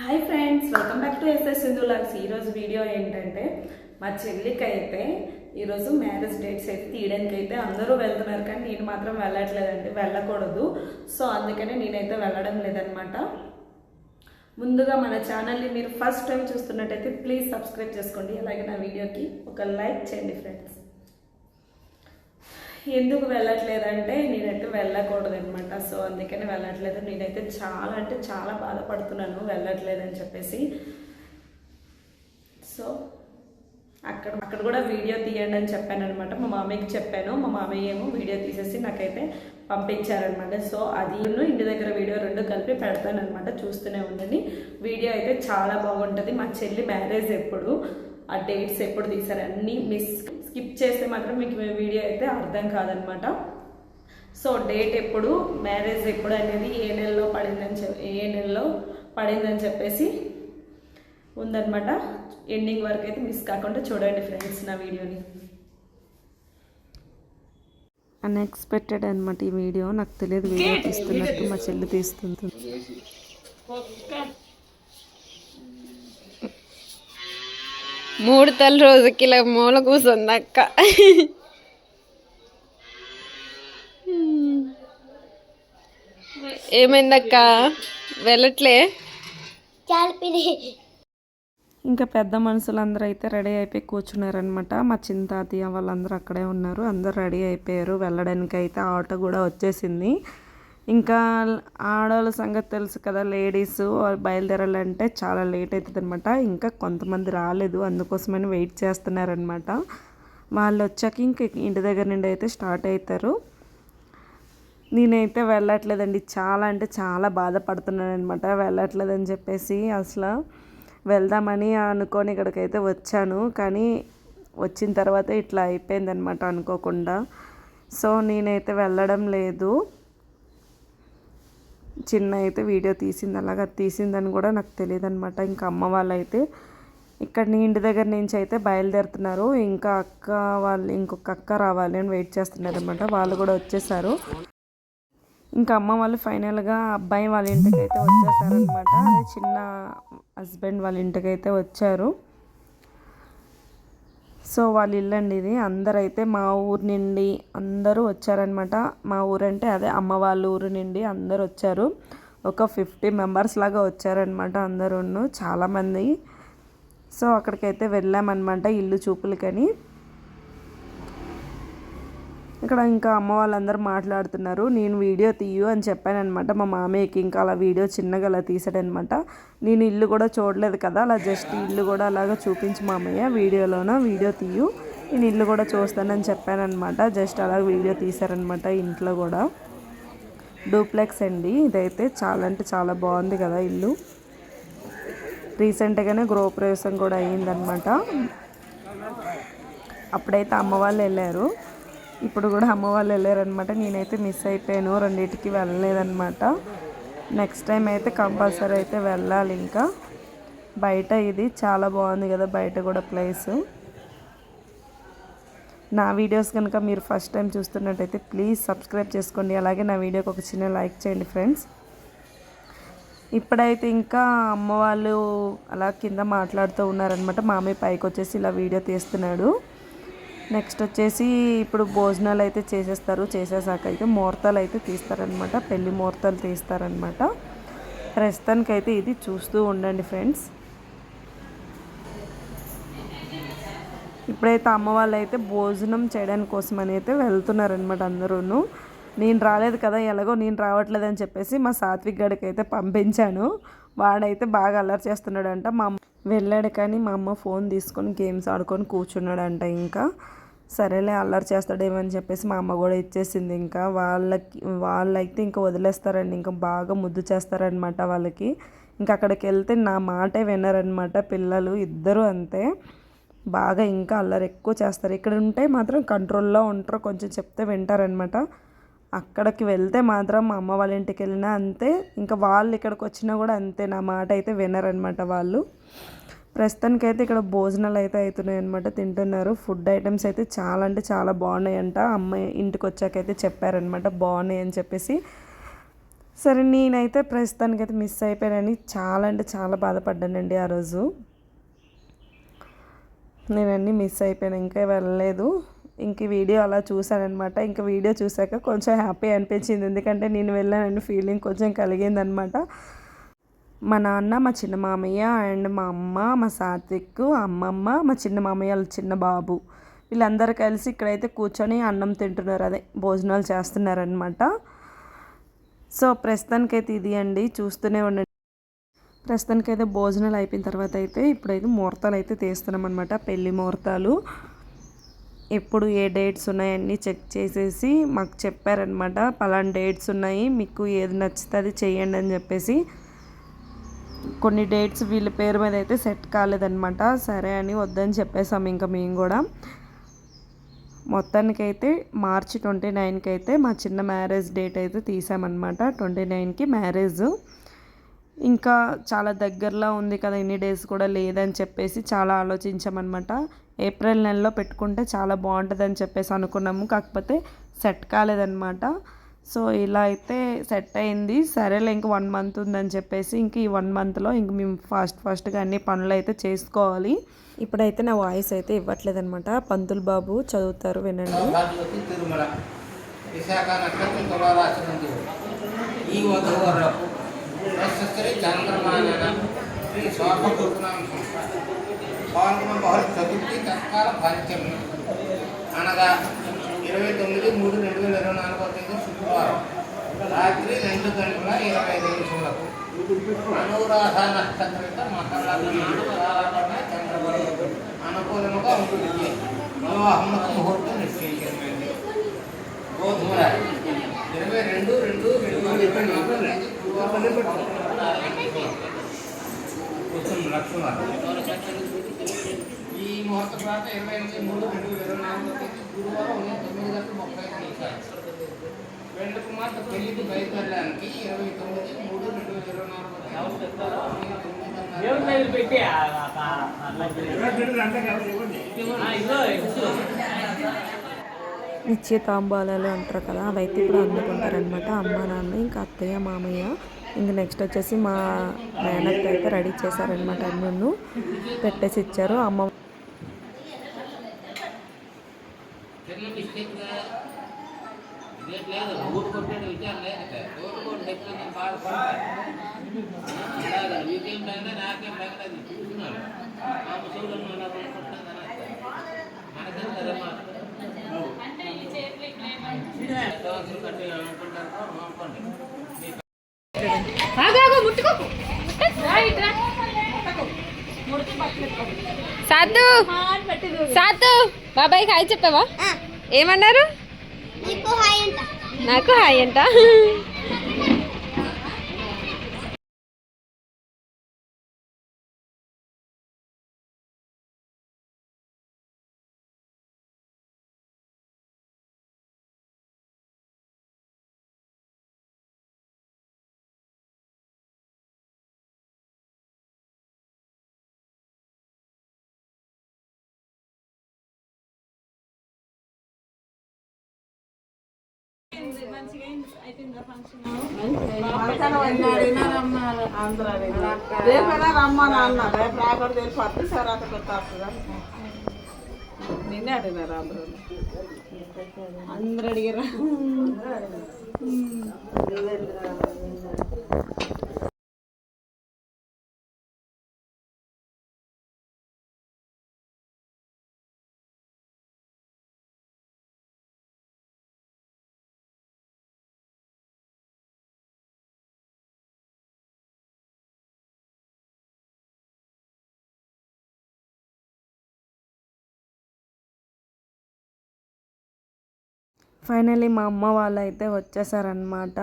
Hi friends welcome back to SS Sindhu vlogs ఈరోజు video ఏంటంటే మా చెల్లికి అయితే ఈరోజు మ్యారేజ్ డేట్స్ అయితే తీయడానికి అయితే అందరూ వెళ్తున్నారు కానీ నేను మాత్రం వెళ్ళట్లేదండి వెళ్ళకూడదు. సో అందుకనే నేనైతే వెళ్ళడం లేదనమాట ముందుగా మన ఛానల్ని మీరు ఫస్ట్ టైం చూస్తున్నట్టయితే ప్లీజ్ సబ్స్క్రైబ్ చేసుకోండి. అలాగే నా వీడియోకి ఒక లైక్ చేయండి ఫ్రెండ్స్ ఎందుకు వెళ్ళట్లేదంటే నేనైతే వెళ్ళకూడదు అనమాట సో అందుకని వెళ్ళట్లేదు. నేనైతే చాలా అంటే చాలా బాధపడుతున్నాను వెళ్ళట్లేదని చెప్పేసి. సో అక్కడ అక్కడ కూడా వీడియో తీయండి అని చెప్పాను అనమాట మా మామయ్యకి చెప్పాను. మా మామయ్య ఏమో వీడియో తీసేసి నాకైతే పంపించారనమాట సో అది ఇంటి దగ్గర వీడియో రెండు కలిపి పెడతానమాట చూస్తూనే ఉండండి. వీడియో అయితే చాలా బాగుంటుంది. మా చెల్లి మ్యారేజ్ ఎప్పుడు ఆ డేట్స్ ఎప్పుడు తీసారు అన్నీ మిస్ స్కిప్ చేస్తే మాత్రం మీకు వీడియో అయితే అర్థం కాదనమాట. సో డేట్ ఎప్పుడు మ్యారేజ్ ఎప్పుడు అనేది ఏ నెలలో పడిందని చెప్ ఏ నెలలో పడిందని చెప్పేసి ఉందన్నమాట ఎండింగ్ వరకు అయితే మిస్ కాకుండా చూడండి ఫ్రెండ్స్ నా వీడియోని. అన్ఎక్స్పెక్టెడ్ అనమాట ఈ వీడియో. నాకు తెలియదు వీడియో తీస్తున్నట్టు మా చెల్లి తీస్తుంది మూడు తల రోజుకి ఇలా మూల కూర్చుంది అక్క. ఏమైందక్క? వెళ్ళట్లే? ఇంకా పెద్ద మనుషులందరూ అయితే రెడీ అయిపోయి కూర్చున్నారనమాట మా చింతాతయ్య వాళ్ళందరూ అక్కడే ఉన్నారు. అందరూ రెడీ అయిపోయారు. వెళ్ళడానికి అయితే ఆటో కూడా వచ్చేసింది. ఇంకా ఆడవాళ్ళ సంగతి తెలుసు కదా లేడీస్ బయలుదేరాలంటే చాలా లేట్ అవుతుంది అనమాట ఇంకా కొంతమంది రాలేదు అందుకోసమని వెయిట్ చేస్తున్నారనమాట వాళ్ళు వచ్చాక ఇంక ఇంటి దగ్గర నుండి అయితే స్టార్ట్ అవుతారు నేనైతే వెళ్ళట్లేదండి. చాలా అంటే చాలా బాధపడుతున్నాను అనమాట వెళ్ళట్లేదని చెప్పేసి అసలు వెళ్దామని అనుకొని ఇక్కడికైతే వచ్చాను. కానీ వచ్చిన తర్వాత ఇట్లా అయిపోయిందనమాట అనుకోకుండా. సో నేనైతే వెళ్ళడం లేదు. చిన్న అయితే వీడియో తీసింది అలాగా తీసిందని కూడా నాకు తెలియదు అనమాట ఇంకా అమ్మ వాళ్ళైతే ఇక్కడ నీ ఇంటి దగ్గర నుంచి అయితే బయలుదేరుతున్నారు. ఇంకా అక్క వాళ్ళు ఇంకొక అక్క రావాలి అని వెయిట్ చేస్తున్నారనమాట వాళ్ళు కూడా వచ్చేసారు. ఇంకా అమ్మ వాళ్ళు ఫైనల్గా అబ్బాయి వాళ్ళ ఇంటికి అయితే వచ్చేసారనమాట అదే చిన్న హస్బెండ్ వాళ్ళ ఇంటికి అయితే వచ్చారు. సో వాళ్ళ ఇల్లండి ఇది. అందరూ అయితే మా ఊరు నుండి అందరూ వచ్చారనమాట మా ఊరంటే అదే అమ్మ వాళ్ళ ఊరు నుండి అందరూ వచ్చారు. ఒక ఫిఫ్టీ మెంబర్స్ లాగా వచ్చారనమాట అందరూ చాలామంది సో అక్కడికైతే వెళ్ళామన్నమాట ఇల్లు చూపులకని. ఇక్కడ ఇంకా అమ్మ వాళ్ళందరూ మాట్లాడుతున్నారు. నేను వీడియో తీయు అని చెప్పాను అనమాట మా మామయ్యకి ఇంకా అలా వీడియో చిన్నగా అలా తీసాడనమాట నేను ఇల్లు కూడా చూడలేదు కదా. అలా జస్ట్ ఇల్లు కూడా అలాగా చూపించి మామయ్య. వీడియోలోన వీడియో తీయు. నేను ఇల్లు కూడా చూస్తానని చెప్పాననమాట జస్ట్ అలా వీడియో తీశారనమాట ఇంట్లో కూడా. డూప్లెక్స్ అండి. ఇదైతే చాలా అంటే చాలా బాగుంది కదా ఇల్లు. రీసెంట్గానే గృహప్రవేశం కూడా అయ్యిందనమాట అప్పుడైతే అమ్మ వాళ్ళు వెళ్ళారు. ఇప్పుడు కూడా అమ్మ వాళ్ళు వెళ్ళారనమాట నేనైతే మిస్ అయిపోయాను. రెండింటికి వెళ్ళలేదనమాట నెక్స్ట్ టైం అయితే కంపల్సరీ అయితే వెళ్ళాలి ఇంకా. బయట ఇది చాలా బాగుంది కదా బయట కూడా ప్లేస్ నా వీడియోస్ కనుక మీరు ఫస్ట్ టైం చూస్తున్నట్టయితే ప్లీజ్ సబ్స్క్రైబ్ చేసుకోండి. అలాగే నా వీడియోకి ఒక చిన్న లైక్ చేయండి ఫ్రెండ్స్ ఇప్పుడైతే ఇంకా అమ్మ వాళ్ళు అలా కింద మాట్లాడుతూ ఉన్నారనమాట మామయ్య పైకి వచ్చేసి ఇలా వీడియో తీస్తున్నాడు. నెక్స్ట్ వచ్చేసి ఇప్పుడు భోజనాలు అయితే చేసేస్తారు. చేసేసాక అయితే ముహూర్తాలు అయితే తీస్తారనమాట పెళ్ళి ముహూర్తాలు తీస్తారనమాట ప్రస్తుతానికి అయితే ఇది చూస్తూ ఉండండి ఫ్రెండ్స్. ఇప్పుడైతే అమ్మ వాళ్ళు అయితే భోజనం చేయడానికి కోసం అని అయితే వెళ్తున్నారనమాట అందరూ నేను రాలేదు కదా ఎలాగో నేను రావట్లేదు అని చెప్పేసి మా సాత్విక్ గడికి అయితే పంపించాను. వాడైతే బాగా అల్లరి చేస్తున్నాడంట. మా అమ్మ వెళ్ళాడు కానీ మా అమ్మ ఫోన్ తీసుకొని గేమ్స్ ఆడుకొని కూర్చున్నాడంట ఇంకా. సరేలే అల్లరి చేస్తాడేమో అని చెప్పేసి మా అమ్మ కూడా ఇచ్చేసింది. ఇంకా వాళ్ళకి వాళ్ళైతే ఇంకా వదిలేస్తారండి. ఇంకా బాగా ముద్దు చేస్తారనమాట వాళ్ళకి. ఇంకా అక్కడికి వెళ్తే నా మాటే వినరనమాట పిల్లలు ఇద్దరు అంతే. బాగా ఇంకా అల్లరి ఎక్కువ చేస్తారు. ఇక్కడ ఉంటే మాత్రం కంట్రోల్లో ఉంటారు కొంచెం చెప్తే వింటారనమాట అక్కడికి వెళ్తే మాత్రం మా అమ్మ వాళ్ళ ఇంటికి వెళ్ళినా అంతే. ఇంకా వాళ్ళు ఇక్కడికి వచ్చినా కూడా అంతే నా మాట అయితే వినరనమాట వాళ్ళు. ప్రస్తుతానికైతే ఇక్కడ భోజనాలు అయితే అవుతున్నాయి అనమాట తింటున్నారు. ఫుడ్ ఐటమ్స్ అయితే చాలా అంటే చాలా బాగున్నాయంట. అమ్మాయి ఇంటికి వచ్చాకైతే చెప్పారనమాట బాగున్నాయి అని చెప్పేసి. సరే నేనైతే ప్రస్తుతానికైతే మిస్ అయిపోయానని చాలా అంటే చాలా బాధపడ్డానండి ఆ రోజు. నేను మిస్ అయిపోయాను ఇంకా వెళ్ళలేదు. ఇంక వీడియో అలా చూశానమాట ఇంకా వీడియో చూశాక కొంచెం హ్యాపీ అనిపించింది. ఎందుకంటే నేను వెళ్ళానని ఫీలింగ్ కొంచెం కలిగిందనమాట మా నాన్న మా చిన్న మామయ్య అండ్ మా అమ్మ మా సాత్విక్ అమ్మమ్మ మా చిన్న మామయ్య వాళ్ళ చిన్న బాబు. వీళ్ళందరూ కలిసి ఇక్కడైతే కూర్చొని అన్నం తింటున్నారు. అదే భోజనాలు చేస్తున్నారనమాట సో ప్రస్తుతానికైతే ఇది అండి. చూస్తూనే ఉండండి. ప్రస్తుతానికైతే భోజనాలు అయిపోయిన తర్వాత అయితే ఇప్పుడైతే ముహూర్తాలు అయితే తీస్తున్నాం అనమాట పెళ్ళి ముహూర్తాలు. ఎప్పుడు ఏ డేట్స్ ఉన్నాయన్నీ చెక్ చేసేసి మాకు చెప్పారనమాట పలానా డేట్స్ ఉన్నాయి. మీకు ఏది నచ్చితే అది చేయండి అని చెప్పేసి కొన్ని డేట్స్ వీళ్ళ పేరు మీద అయితే సెట్ కాలేదనమాట సరే అని వద్దని చెప్పేసాం ఇంకా మేము కూడా. మొత్తానికైతే మార్చి ట్వంటీ నైన్కి అయితే మా చిన్న మ్యారేజ్ డేట్ అయితే తీసామన్నమాట. ట్వంటీ నైన్కి మ్యారేజ్. ఇంకా చాలా దగ్గరలో ఉంది కదా ఇన్ని డేస్ కూడా లేదని చెప్పేసి చాలా ఆలోచించామన్నమాట. ఏప్రిల్ నెలలో పెట్టుకుంటే చాలా బాగుంటుందని చెప్పేసి అనుకున్నాము. కాకపోతే సెట్ కాలేదన్నమాట. సో ఇలా అయితే సెట్ అయింది. సరేలే ఇంక వన్ మంత్ ఉందని చెప్పేసి ఇంక ఈ వన్ మంత్లో ఇంక మేము ఫాస్ట్ ఫాస్ట్గా అన్ని పనులు అయితే చేసుకోవాలి. ఇప్పుడైతే నా వాయిస్ అయితే ఇవ్వట్లేదు అనమాట పంతులు బాబు చదువుతారు వినండి. ఈ అనగా ఇరవై తొమ్మిది మూడు రెండు వేల ఇరవై నాలుగో తేదీ శుక్రవారం రాత్రి రెండు గంటల ఇరవై ఐదు నిమిషములకు అనురాధ నక్షత్ర మకరలగ్నాడు చంద్రబలం అనుకూలముగా ఉంటుంది వివాహములకు ముహూర్తం నిశ్చయించడమైంది గోధుమల ఇరవై రెండు రెండు రెండు వేల ఇరవై నాలుగు లక్ష్మణ ముహూర్త ప్రాంత ఇరవై ఎనిమిది మూడు రెండు వేల ఇరవై నాలుగు గురువారం ఉదయం తొమ్మిది గంటల ముప్పై నిమిషాలు పెళ్ళికి బయలుదేరడానికి ఇరవై తొమ్మిది మూడు రెండు వేల ఇరవై నాలుగు నిత్య తాంబాలాలు అంటారు కదా అవైతే ఇప్పుడు అందుకుంటారనమాట అమ్మ నాన్న ఇంకా అత్తయ్య మామయ్య. ఇంక నెక్స్ట్ వచ్చేసి మా మేనత్త అయితే రెడీ చేశారనమాట అన్నను పెట్టేసి ఇచ్చారు. అమ్మ నాకేం ఆ ముసలు మనకేం కదమ్మా సాతు. సాతు. బాబాయ్కి హాయ్ చెప్పావా? ఏమన్నారు? నాకు హాయ్ అంట. రేపైనా రమ్మని అన్న రేపు రాకుండా తెలిపి సార్ అక్కడ వస్తుంది నిన్నే అడిగినారు అందరూ. అందరు అడిగారా. ఫైనల్లీ మా అమ్మ వాళ్ళు అయితే వచ్చేసారనమాట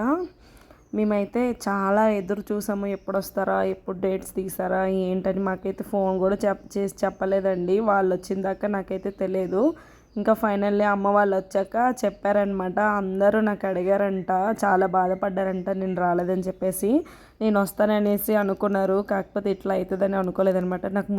మేమైతే చాలా ఎదురు చూసాము ఎప్పుడు వస్తారా ఎప్పుడు డేట్స్ తీసారా ఏంటని మాకైతే ఫోన్ కూడా చెప్ చేసి చెప్పలేదండి. వాళ్ళు వచ్చిన దాకా నాకైతే తెలియదు ఇంకా ఫైనల్లీ అమ్మ వాళ్ళు వచ్చాక చెప్పారనమాట అందరూ నాకు అడిగారంట చాలా బాధపడ్డారంట నేను రాలేదని చెప్పేసి. నేను వస్తాననేసి అనుకున్నారు కాకపోతే ఇట్లా అవుతుందని అనుకోలేదనమాట నాకు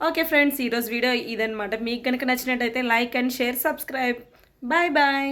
ఓకే ఫ్రెండ్స్ ఈరోజు వీడియో ఇదనమాట మీకు కనుక నచ్చినట్టయితే like and share subscribe. Bye bye